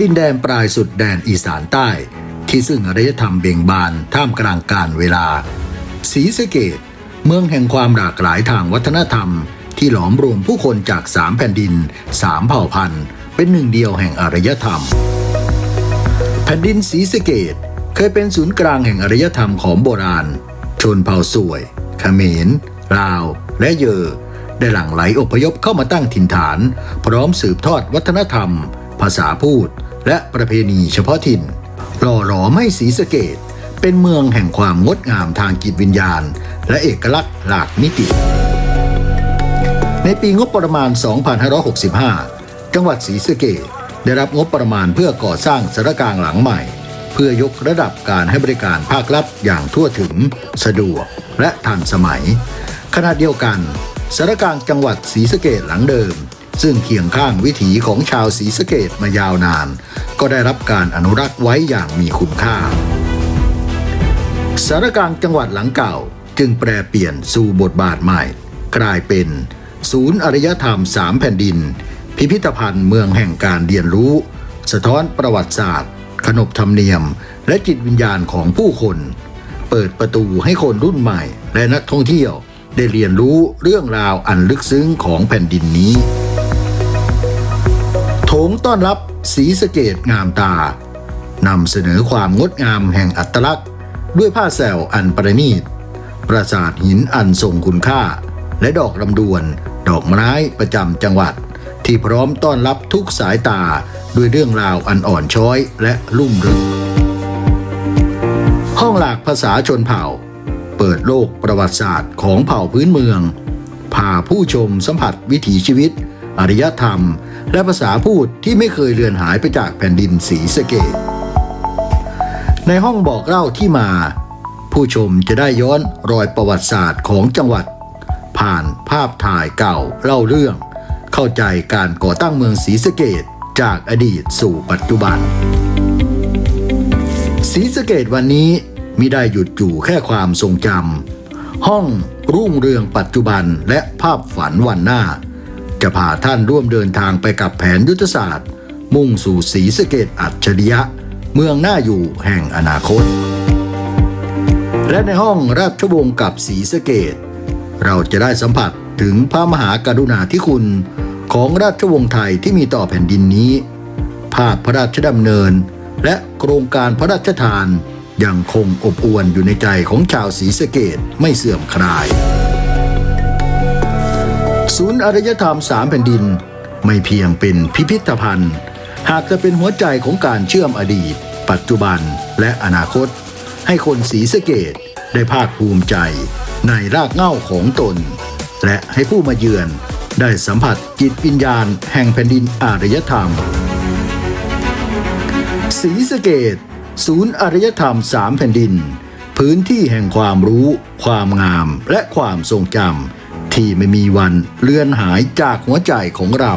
ดินแดนปลายสุดแดนอีสานใต้ ที่ซึ่งอารยธรรมเบ่งบานท่ามกลางการเวลาศรีสะเกดเมืองแห่งความหลากหลายทางวัฒนธรรม ที่หลอมรวมผู้คนจากสามแผ่นดินสามเผ่าพันธุ์ เป็นหนึ่งเดียวแห่งอารยธรรม แผ่นดินศรีสะเกดเคยเป็นศูนย์กลางแห่งอารยธรรมของโบราณ ชนเผ่าสวยเขมรลาว และเยอได้หลั่งไหลอพยพเข้ามาตั้งถิ่นฐาน พร้อมสืบทอดวัฒนธรรม ภาษาพูด และประเพณีเฉพาะถิ่น หล่อหลอมให้ศรีสะเกดเป็นเมืองแห่งความงดงามทางจิตวิญญาณ และเอกลักษณ์หลากมิติ ในปีงบประมาณ 2565 จังหวัดศรีสะเกดได้รับงบประมาณเพื่อก่อสร้างสารกลางหลังใหม่ เพื่อยกระดับการให้บริการภาครัฐอย่างทั่วถึง สะดวกและทันสมัยขณะเดียวกันสารกลางจังหวัดศรีสะเกดหลังเดิม ซึ่งเคียงข้างวิถีของชาวศรีสะเกดมายาวนาน ก็ได้รับการอนุรักษ์ไว้อย่างมีคุณค่า สารกลางจังหวัดหลังเก่าจึงแปรเปลี่ยนสู่บทบาทใหม่ กลายเป็น ศูนย์อารยธรรมสามแผ่นดิน พิพิธภัณฑ์เมืองแห่งการเรียนรู้ สะท้อนประวัติศาสตร์ ขนบธรรมเนียม และจิตวิญญาณของผู้คน เปิดประตูให้คนรุ่นใหม่ และนักท่องเที่ยวได้เรียนรู้เรื่องราวอันลึกซึ้งของแผ่นดินนี้ โถงต้อนรับสีสเกตงามตานำเสนอความงดงามแห่งอัตลักษณ์ ด้วยผ้าแซวอันประณีต ปราสาทหินอันทรงคุณค่า และดอกลำดวน ดอกไม้ประจำจังหวัด ที่พร้อมต้อนรับทุกสายตาด้วยเรื่องราวอันอ่อนช้อยและลุ่มลึก ห้องหลากภาษาชนเผ่า เปิดโลกประวัติศาสตร์ของเผ่าพื้นเมืองพาผู้ชมสัมผัสวิถีชีวิต อารยธรรม และภาษาพูดที่ไม่เคยเลือนหายไปจากแผ่นดินสีสะเกดในห้องบอกเล่าที่มา ผู้ชมจะได้ย้อนรอยประวัติศาสตร์ของจังหวัด ผ่านภาพถ่ายเก่าเล่าเรื่อง เข้าใจการก่อตั้งเมืองศรีสะเกดจากอดีตสู่ปัจจุบันศรีสะเกดวันนี้มิได้หยุดอยู่แค่ความทรงจำห้องรุ่งเรืองปัจจุบันและภาพฝันวันหน้า จะพาท่านร่วมเดินทางไปกับแผนยุทธศาสตร์ มุ่งสู่ศรีสะเกดอัจฉริยะ เมืองน่าอยู่แห่งอนาคต และในห้องราชวงศ์กับศรีสะเกดเราจะได้สัมผัสถึงพระมหากรุณาธิคุณของราชวงศ์ไทยที่มีต่อแผ่นดินนี้ ภาพพระราชดำเนิน และโครงการพระราชทานยังคงอบอวลอยู่ในใจของชาวศรีสะเกดไม่เสื่อมคลาย ศูนย์อารยธรรมสามแผ่นดิน ไม่เพียงเป็นพิพิธภัณฑ์ หากจะเป็นหัวใจของการเชื่อมอดีต ปัจจุบันและอนาคต ให้คนศรีสะเกดได้ภาคภูมิใจ ในรากเหง้าของตน และให้ผู้มาเยือนได้สัมผัสจิตวิญญาณแห่งแผ่นดินอารยธรรมศรีสะเกดศูนย์อารยธรรมสามแผ่นดิน พื้นที่แห่งความรู้ ความงามและความทรงจำ ที่ไม่มีวันเลือนหายจากหัวใจของเรา